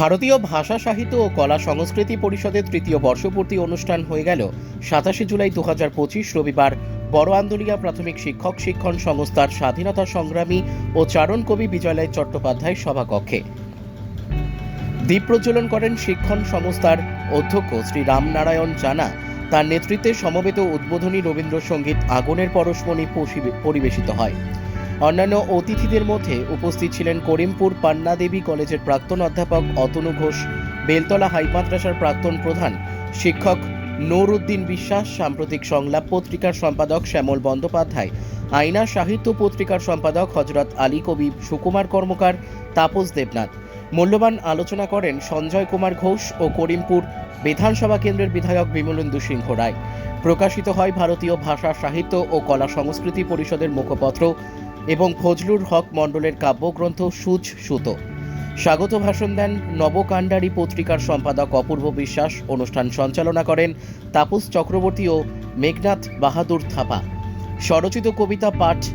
ভারতীয় ভাষা সাহিত্য ও কলা সংস্কৃতি পরিষদের তৃতীয় বর্ষপূর্তি অনুষ্ঠান হয়ে গেল সাতাশে জুলাই দু পঁচিশ রবিবার বড় আন্দুলিয়া প্রাথমিক শিক্ষক শিক্ষণ সংস্থার স্বাধীনতা সংগ্রামী ও চারণ কবি বিজয়লাল চট্টোপাধ্যায় সভাকক্ষে। দ্বীপ প্রজ্বলন করেন শিক্ষণ সংস্থার অধ্যক্ষ শ্রী রামনারায়ণ জানা। তার নেতৃত্বে সমবেত উদ্বোধনী রবীন্দ্রসঙ্গীত আগুনের পরশমণি পরিবেশিত হয়। অন্যান্য অতিথিদের মধ্যে উপস্থিত ছিলেন করিমপুর পান্না দেবী কলেজের প্রাক্তন অধ্যাপক অতনু ঘোষ, বেলতলা হাই মাদ্রাসার প্রাক্তন প্রধান শিক্ষক নূর উদ্দিন বিশ্বাস, সাম্প্রতিক সংলাপ পত্রিকার সম্পাদক শ্যামল বন্দ্যোপাধ্যায়, আইনা সাহিত্য পত্রিকার সম্পাদক হজরত আলী কবি সুকুমার কর্মকার, তাপস দেবনাথ। মূল্যবান আলোচনা করেন সঞ্জয় কুমার ঘোষ ও করিমপুর বিধানসভা কেন্দ্রের বিধায়ক বিমলেন্দু সিংহ রায়। প্রকাশিত হয় ভারতীয় ভাষা সাহিত্য ও কলা সংস্কৃতি পরিষদের মুখপত্র এবং ফজলুর হক মণ্ডলের কাব্যগ্রন্থ সুচ সুতো। স্বাগত ভাষণ দেন নবকাণ্ডারী পত্রিকার সম্পাদক অপূর্ব বিশ্বাস। অনুষ্ঠান সঞ্চালনা করেন তাপস চক্রবর্তী ও মেঘনাথ বাহাদুর থাপা। স্বরচিত কবিতা, পাঠ,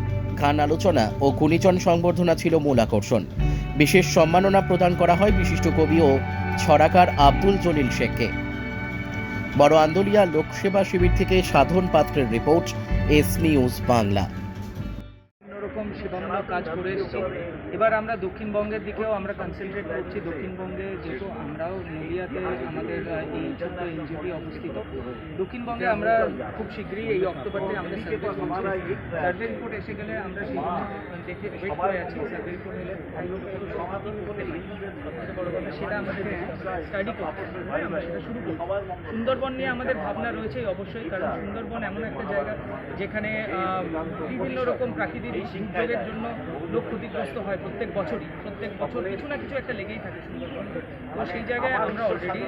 গান আলোচনা ও গুণীজন সংবর্ধনা ছিল মূল আকর্ষণ। বিশেষ সম্মাননা প্রদান করা হয় বিশিষ্ট কবি ও ছড়াকার আব্দুল জলিল শেখকে। বড় আন্দোলিয়া লোকসেবা শিবির থেকে সাধন পাত্রের রিপোর্ট, এস নিউজ বাংলা। সেবামূলক কাজ করে এসেছি। এবার আমরা দক্ষিণবঙ্গের দিকেও আমরা কনসেন্ট্রেট করছি। দক্ষিণবঙ্গে যেহেতু আমরাও নদিয়াতে আমাদের এই ছোট্ট এনজিওটি অবস্থিত। দক্ষিণবঙ্গে আমরা খুব শীঘ্রই এই অক্টোবরতে আমাদের সার্ভে সার্ভে রিপোর্ট এসে গেলে আমরা সেই দেখে ওয়েট করে আছি। সার্ভে রিপোর্ট এলে সেটা আমাদের স্টাডি করতে। আমরা সেটা শুরু করব। সুন্দরবন নিয়ে আমাদের ভাবনা রয়েছে অবশ্যই। কারণ সুন্দরবন এমন একটা জায়গা যেখানে বিভিন্ন রকম প্রাকৃতিক দুর্যোগের জন্য লোক ক্ষতিগ্রস্ত হয় প্রত্যেক বছরই। প্রত্যেক বছর কিছু না কিছু একটা লেগেই থাকে সুন্দরবন। তো সেই জায়গায় আমরা অলরেডি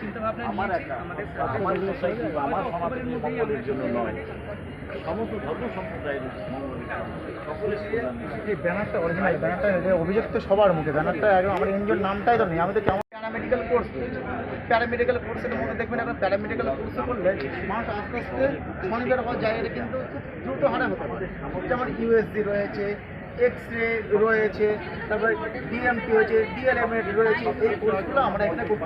চিন্তা ভাবনা নিয়েছি আমাদের অক্টোবরের মধ্যেই আমরা সমস্ত ধর্ম সম্প্রদায়ের এই ব্যানারটা অরিজিনাল ব্যানারটা অভিযোগ তো সবার মুখে। ব্যানারটা একদম আমার এনজিওর নামটাই তো নেই আমাদের কেমন প্যারামেডিক্যাল কোর্স প্যারামেডিক্যাল কোর্সের মধ্যে দেখবেন এখন প্যারামেডিক্যাল কোর্স করলে মানুষ আস্তে আস্তে স্বনির্ভর হওয়ার জায়গাটা কিন্তু দ্রুত হারে হতে পারে। যেমন ইউএসজি রয়েছে এক্স রে রয়েছে, তারপরে ডিএমটি রয়েছে ডিএলএমএড রয়েছে, এই কোর্সগুলো আমরা এখানে খুব